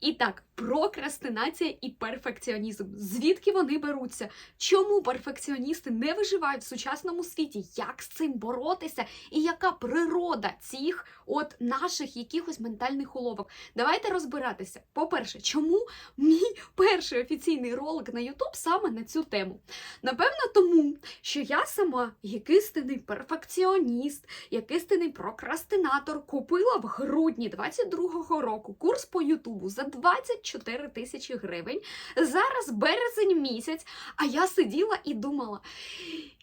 І так, прокрастинація і перфекціонізм. Звідки вони беруться? Чому перфекціоністи не виживають в сучасному світі? Як з цим боротися? І яка природа цих от наших якихось ментальних уловок? Давайте розбиратися. По-перше, чому мій перший офіційний ролик на YouTube саме на цю тему? Напевно, тому, що я сама, як істинний перфекціоніст, як істинний прокрастинатор, купила в грудні 22-го року курс по Ютубу за 24 тисячі гривень. Зараз березень місяць, а я сиділа і думала.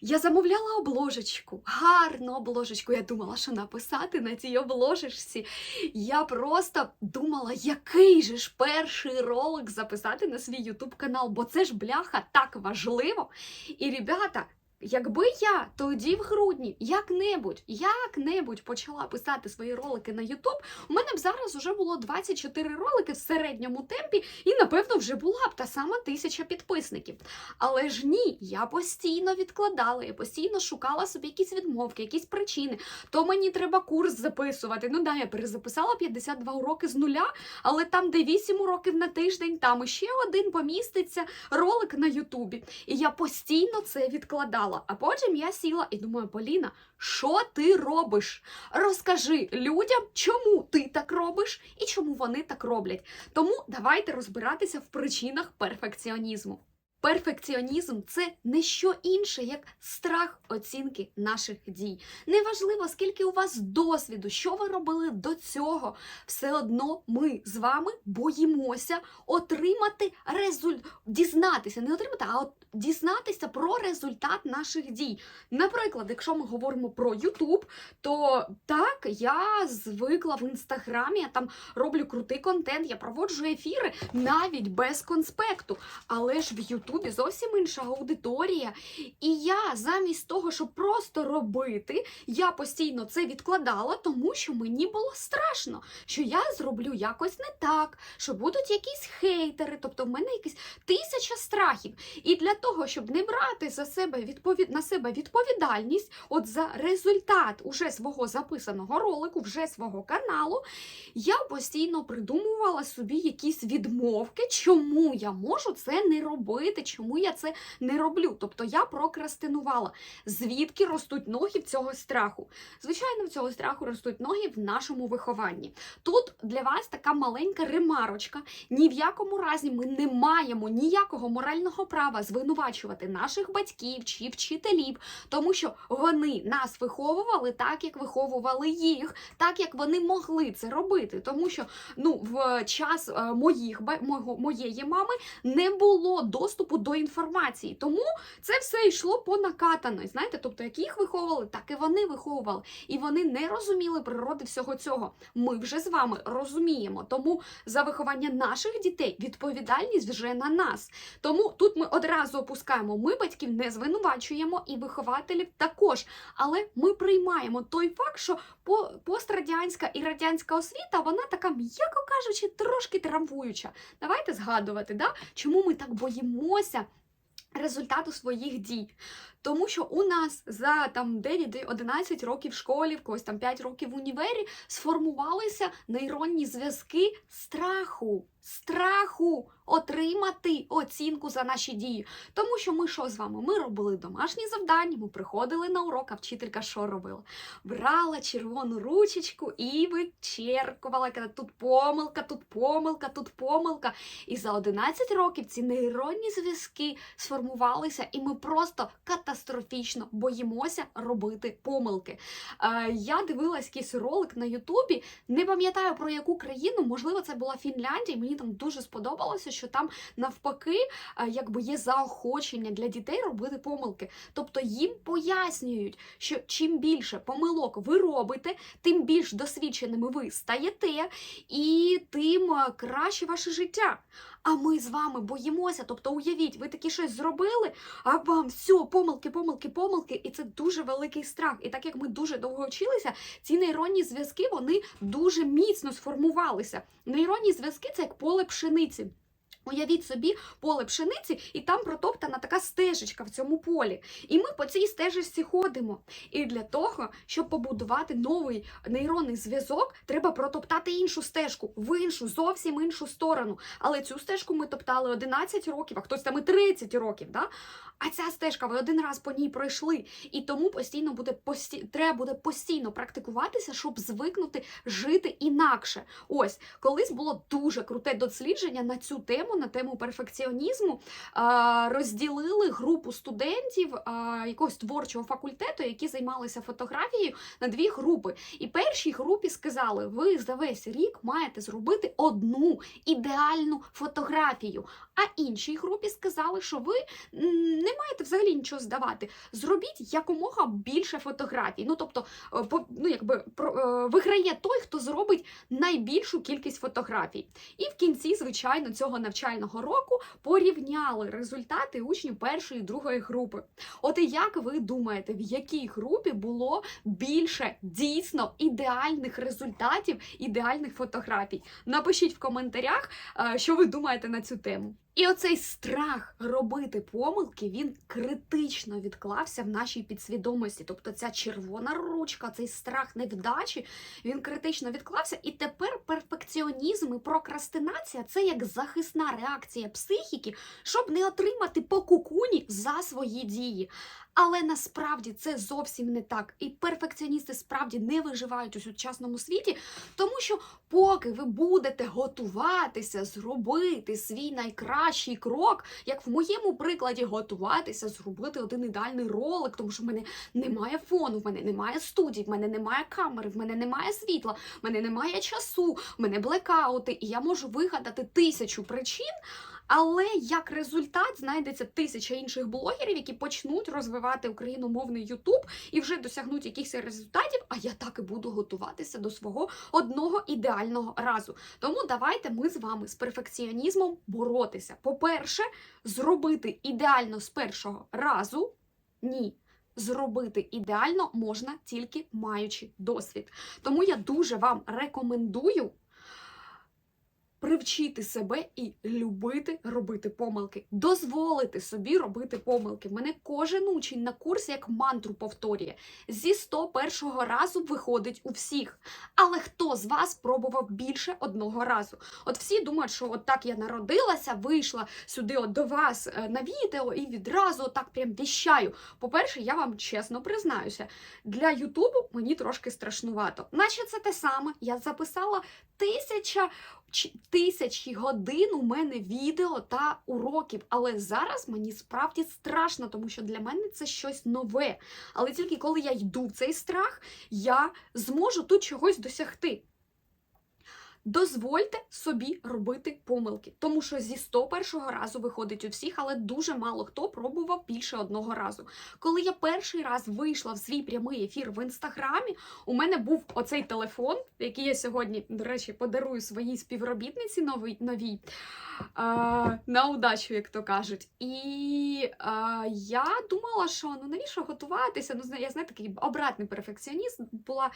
Я замовляла обложечку, гарну обложечку. Я думала, що написати на цій обложечці. Я просто думала, який же ж перший ролик записати на свій Ютуб канал, бо це ж бляха так важливо. І ребята. Якби я тоді в грудні як-небудь, як-небудь почала писати свої ролики на Ютуб, у мене б зараз вже було 24 ролики в середньому темпі, і напевно вже була б та сама тисяча підписників. Але ж ні, я постійно відкладала, я постійно шукала собі якісь відмовки, якісь причини. То мені треба курс записувати. Ну да, я перезаписала 52 уроки з нуля, але там, де 8 уроків на тиждень, там іще один поміститься ролик на Ютубі. І я постійно це відкладала. А потім я сіла і думаю, Поліна, що ти робиш? Розкажи людям, чому ти так робиш і чому вони так роблять. Тому давайте розбиратися в причинах перфекціонізму. Перфекціонізм це не що інше, як страх оцінки наших дій. Неважливо, скільки у вас досвіду, що ви робили до цього, все одно ми з вами боїмося отримати результат, дізнатися, не отримати, а от дізнатися про результат наших дій. Наприклад, якщо ми говоримо про YouTube, то так, я звикла в інстаграмі, я там роблю крутий контент, я проводжу ефіри навіть без конспекту. Але ж в Ютубі зовсім інша аудиторія. І я замість того, щоб просто робити, я постійно це відкладала, тому що мені було страшно, що я зроблю якось не так, що будуть якісь хейтери, тобто в мене якісь тисяча страхів. І для того, щоб не брати за себе відповід... на себе відповідальність, от за результат уже свого записаного ролику, вже свого каналу, я постійно придумувала собі якісь відмовки, чому я можу це не робити, чому я це не роблю. Тобто я прокрастинувала. Звідки ростуть ноги в цього страху? Звичайно, в цього страху ростуть ноги в нашому вихованні. Тут для вас така маленька ремарочка. Ні в якому разі ми не маємо ніякого морального права звинувачувати наших батьків чи вчителів, тому що вони нас виховували так, як виховували їх, так як вони могли це робити. Тому що ну, в час е, моїх моєї мами не було доступу до інформації. Тому це все йшло по накатаної. Знаєте, тобто, як їх виховували, так і вони виховували. І вони не розуміли природи всього цього. Ми вже з вами розуміємо. Тому за виховання наших дітей відповідальність вже на нас. Тому тут ми одразу опускаємо. Ми батьків не звинувачуємо і вихователів також. Але ми приймаємо той факт, що по- пострадянська і радянська освіта, вона така, м'яко кажучи, трошки травмуюча. Давайте згадувати, да? чому ми так боїмося результату своїх дій. Тому що у нас за там 9-11 років в школі, в когось там 5 років в універі сформувалися нейронні зв'язки страху. Страху отримати оцінку за наші дії. Тому що ми що з вами? Ми робили домашні завдання, ми приходили на урок, а вчителька що робила? Брала червону ручечку і вичеркувала, казала, тут помилка, тут помилка, тут помилка. І за 11 років ці нейронні зв'язки сформувалися, і ми просто катастрофічно боїмося робити помилки. Е, я дивилась якийсь ролик на Ютубі, не пам'ятаю про яку країну, можливо, це була Фінляндія. Мені там дуже сподобалося, що там навпаки е, якби є заохочення для дітей робити помилки. Тобто їм пояснюють, що чим більше помилок ви робите, тим більш досвідченими ви стаєте, і тим е, краще ваше життя. А ми з вами боїмося. Тобто, уявіть, ви такі щось зробили, а вам все, помилки, помилки, помилки, і це дуже великий страх. І так як ми дуже довго вчилися, ці нейронні зв'язки вони дуже міцно сформувалися. Нейронні зв'язки це як поле пшениці. Уявіть собі поле пшениці, і там протоптана така стежечка в цьому полі. І ми по цій стежечці ходимо. І для того, щоб побудувати новий нейронний зв'язок, треба протоптати іншу стежку, в іншу, зовсім іншу сторону. Але цю стежку ми топтали 11 років, а хтось там і 30 років. Да? А ця стежка, ви один раз по ній пройшли. І тому постійно буде пості... треба буде постійно практикуватися, щоб звикнути жити інакше. Ось колись було дуже круте дослідження на цю тему, на тему перфекціонізму. Розділили групу студентів якогось творчого факультету, які займалися фотографією, на дві групи. І першій групі сказали: ви за весь рік маєте зробити одну ідеальну фотографію. А іншій групі сказали, що ви не маєте взагалі нічого здавати. Зробіть якомога більше фотографій. Ну тобто, е, ну якби е, виграє той, хто зробить найбільшу кількість фотографій. І в кінці, звичайно, цього навчального року порівняли результати учнів першої і другої групи. От і як ви думаєте, в якій групі було більше дійсно ідеальних результатів, ідеальних фотографій? Напишіть в коментарях, е, що ви думаєте на цю тему. І оцей страх робити помилки він критично відклався в нашій підсвідомості. Тобто ця червона ручка, цей страх невдачі, він критично відклався. І тепер перфекціонізм і прокрастинація це як захисна реакція психіки, щоб не отримати по кукуні за свої дії. Але насправді це зовсім не так. І перфекціоністи справді не виживають у сучасному світі, тому що поки ви будете готуватися зробити свій найкращий крок, як в моєму прикладі, готуватися зробити один ідеальний ролик, тому що в мене немає фону, в мене немає студії, в мене немає камери, в мене немає світла, в мене немає часу, в мене блекаути, і я можу вигадати тисячу причин. Але як результат знайдеться тисяча інших блогерів, які почнуть розвивати україномовний Ютуб і вже досягнуть якихось результатів. А я так і буду готуватися до свого одного ідеального разу. Тому давайте ми з вами з перфекціонізмом боротися. По-перше, зробити ідеально з першого разу ні. Зробити ідеально можна тільки маючи досвід. Тому я дуже вам рекомендую привчити себе і любити робити помилки, дозволити собі робити помилки. Мене кожен учень на курсі як мантру повторює. Зі 101 разу виходить у всіх. Але хто з вас пробував більше одного разу? От всі думають, що от так я народилася, вийшла сюди от до вас е, на відео і відразу так прям віщаю. По-перше, я вам чесно признаюся, для Ютубу мені трошки страшнувато. Наче це те саме. Я записала тисяча тисячі годин у мене відео та уроків. Але зараз мені справді страшно, тому що для мене це щось нове. Але тільки коли я йду в цей страх, я зможу тут чогось досягти. Дозвольте собі робити помилки, тому що зі 101 разу виходить у всіх, але дуже мало хто пробував більше одного разу. Коли я перший раз вийшла в свій прямий ефір в інстаграмі, у мене був оцей телефон, який я сьогодні, до речі, подарую своїй співробітниці новій, новій а, на удачу, як то кажуть. І а, я думала, що ну навіщо готуватися? Ну, я знаю, такий обратний перфекціоніст була.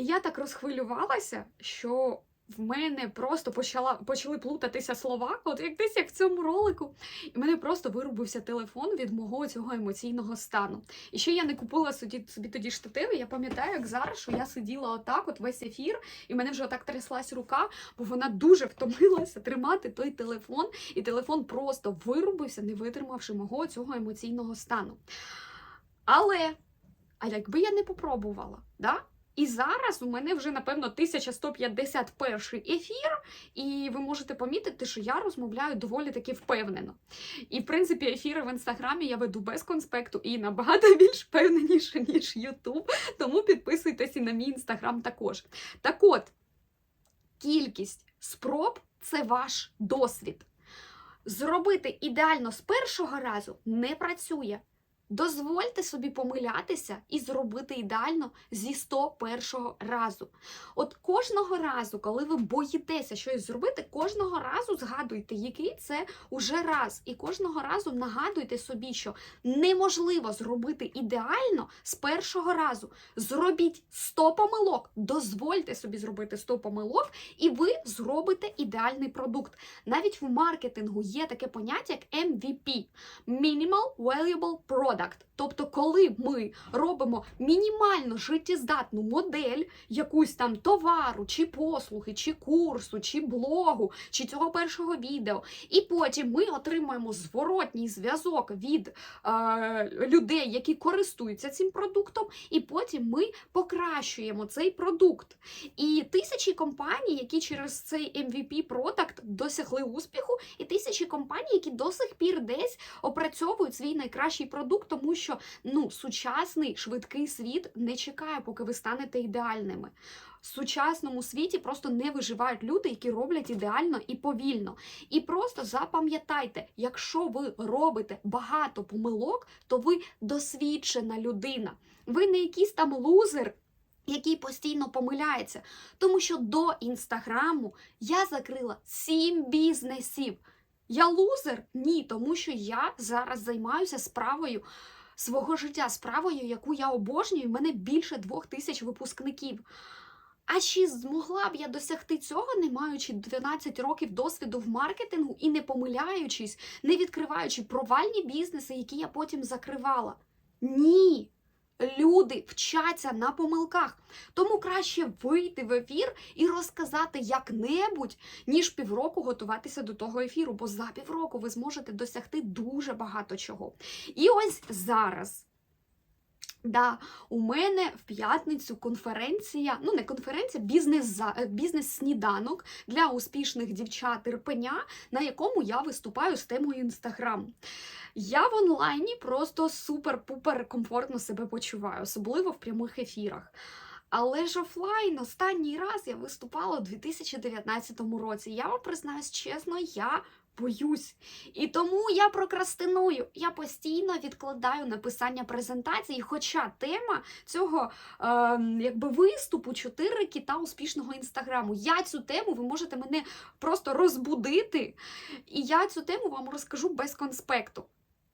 І я так розхвилювалася, що в мене просто почала, почали плутатися слова, от як десь як в цьому ролику. І мене просто вирубився телефон від мого цього емоційного стану. І ще я не купила собі, собі тоді штативи. Я пам'ятаю, як зараз, що я сиділа отак, от весь ефір, і мене вже отак тряслась рука, бо вона дуже втомилася тримати той телефон, і телефон просто вирубився, не витримавши мого цього емоційного стану. Але, а якби я не попробувала, да? І зараз у мене вже, напевно, 1151 ефір, і ви можете помітити, що я розмовляю доволі таки впевнено. І, в принципі, ефіри в інстаграмі я веду без конспекту і набагато більш впевненіше, ніж Ютуб. Тому підписуйтесь і на мій інстаграм також. Так от, кількість спроб це ваш досвід. Зробити ідеально з першого разу не працює. Дозвольте собі помилятися і зробити ідеально зі 101 разу. От кожного разу, коли ви боїтеся щось зробити, кожного разу згадуйте, який це уже раз. І кожного разу нагадуйте собі, що неможливо зробити ідеально з першого разу. Зробіть 100 помилок, дозвольте собі зробити 100 помилок, і ви зробите ідеальний продукт. Навіть в маркетингу є таке поняття, як MVP – Minimal Valuable Product. Тобто, коли ми робимо мінімально життєздатну модель якусь там товару, чи послуги, чи курсу, чи блогу, чи цього першого відео, і потім ми отримуємо зворотній зв'язок від е, людей, які користуються цим продуктом, і потім ми покращуємо цей продукт. І тисячі компаній, які через цей MVP Product досягли успіху, і тисячі компаній, які до сих пір десь опрацьовують свій найкращий продукт, тому що ну, сучасний швидкий світ не чекає, поки ви станете ідеальними. В сучасному світі просто не виживають люди, які роблять ідеально і повільно. І просто запам'ятайте, якщо ви робите багато помилок, то ви досвідчена людина. Ви не якийсь там лузер. Який постійно помиляється, тому що до інстаграму я закрила сім бізнесів. Я лузер? Ні, тому що я зараз займаюся справою свого життя, справою, яку я обожнюю. У мене більше двох тисяч випускників. А чи змогла б я досягти цього, не маючи 12 років досвіду в маркетингу і не помиляючись, не відкриваючи провальні бізнеси, які я потім закривала? Ні. Люди вчаться на помилках, тому краще вийти в ефір і розказати як-небудь, ніж півроку готуватися до того ефіру, бо за півроку ви зможете досягти дуже багато чого. І ось зараз. Да, у мене в п'ятницю конференція, ну не конференція, бізнес бізнес-сніданок для успішних дівчат Ірпеня, на якому я виступаю з темою Інстаграм. Я в онлайні просто супер-пупер комфортно себе почуваю, особливо в прямих ефірах. Але ж офлайн останній раз я виступала у 2019 році. Я вам признаюсь чесно, я боюсь. І тому я прокрастиную. Я постійно відкладаю написання презентації, хоча тема цього е, якби виступу чотири кіта успішного інстаграму. Я цю тему, ви можете мене просто розбудити, і я цю тему вам розкажу без конспекту.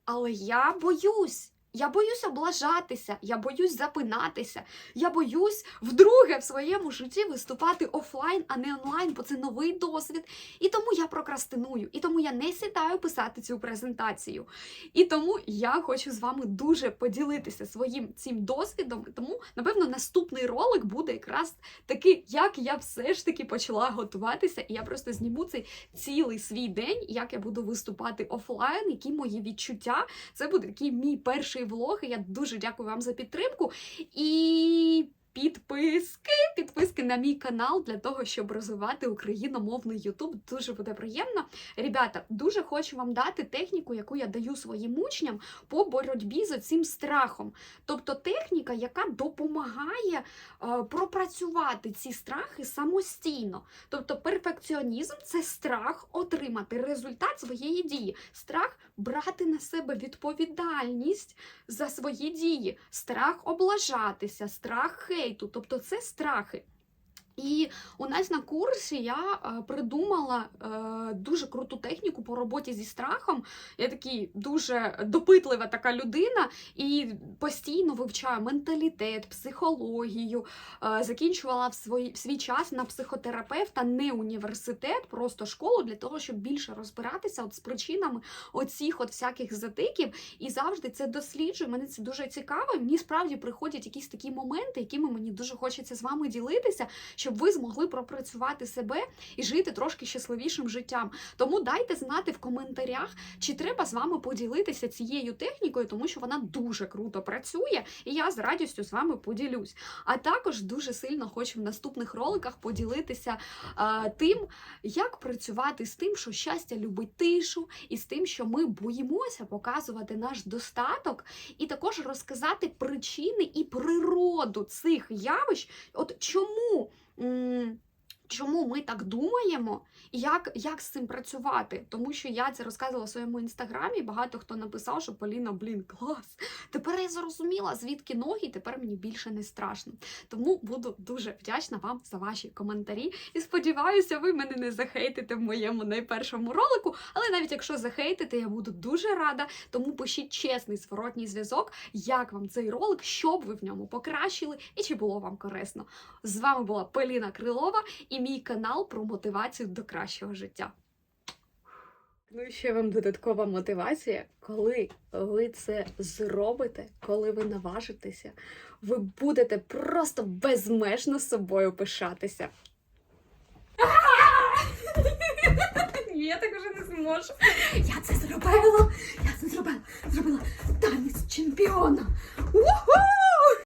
Але я боюсь. Я боюсь облажатися, я боюсь запинатися, я боюсь вдруге в своєму житті виступати офлайн, а не онлайн, бо це новий досвід. І тому я прокрастиную, і тому я не сідаю писати цю презентацію. І тому я хочу з вами дуже поділитися своїм цим досвідом. Тому, напевно, наступний ролик буде якраз такий, як я все ж таки почала готуватися, і я просто зніму цей цілий свій день, як я буду виступати офлайн, які мої відчуття. Це буде такий мій перший влоги. Я дуже дякую вам за підтримку. І підписки, підписки на мій канал для того, щоб розвивати україномовний Ютуб. Дуже буде приємно. Ребята, дуже хочу вам дати техніку, яку я даю своїм учням по боротьбі з цим страхом. Тобто техніка, яка допомагає е, пропрацювати ці страхи самостійно. Тобто, перфекціонізм це страх отримати результат своєї дії, страх брати на себе відповідальність за свої дії, страх облажатися, страх хейту хейту, тобто це страхи. І у нас на курсі я е, придумала е, дуже круту техніку по роботі зі страхом. Я такий дуже допитлива така людина і постійно вивчаю менталітет, психологію. Е, закінчувала в свій, в свій час на психотерапевта, не університет, просто школу для того, щоб більше розбиратися от з причинами оцих от всяких затиків. І завжди це досліджую. Мене це дуже цікаво. Мені справді приходять якісь такі моменти, якими мені дуже хочеться з вами ділитися щоб ви змогли пропрацювати себе і жити трошки щасливішим життям. Тому дайте знати в коментарях, чи треба з вами поділитися цією технікою, тому що вона дуже круто працює, і я з радістю з вами поділюсь. А також дуже сильно хочу в наступних роликах поділитися а, тим, як працювати з тим, що щастя любить тишу, і з тим, що ми боїмося показувати наш достаток, і також розказати причини і природу цих явищ, от чому Mm, Чому ми так думаємо, і як, як з цим працювати? Тому що я це розказувала в своєму інстаграмі. Багато хто написав, що Поліна, блін, клас. Тепер я зрозуміла, звідки ноги, тепер мені більше не страшно. Тому буду дуже вдячна вам за ваші коментарі. І сподіваюся, ви мене не захейтите в моєму найпершому ролику. Але навіть якщо захейтите, я буду дуже рада. Тому пишіть чесний зворотній зв'язок, як вам цей ролик, що б ви в ньому покращили і чи було вам корисно. З вами була Поліна Крилова і мій канал про мотивацію до кращого життя. Ну і ще вам додаткова мотивація, коли ви це зробите, коли ви наважитеся, ви будете просто безмежно собою пишатися. Ні, я так уже не зможу. Я це зробила! Я це зробила! Зробила танець чемпіона! У!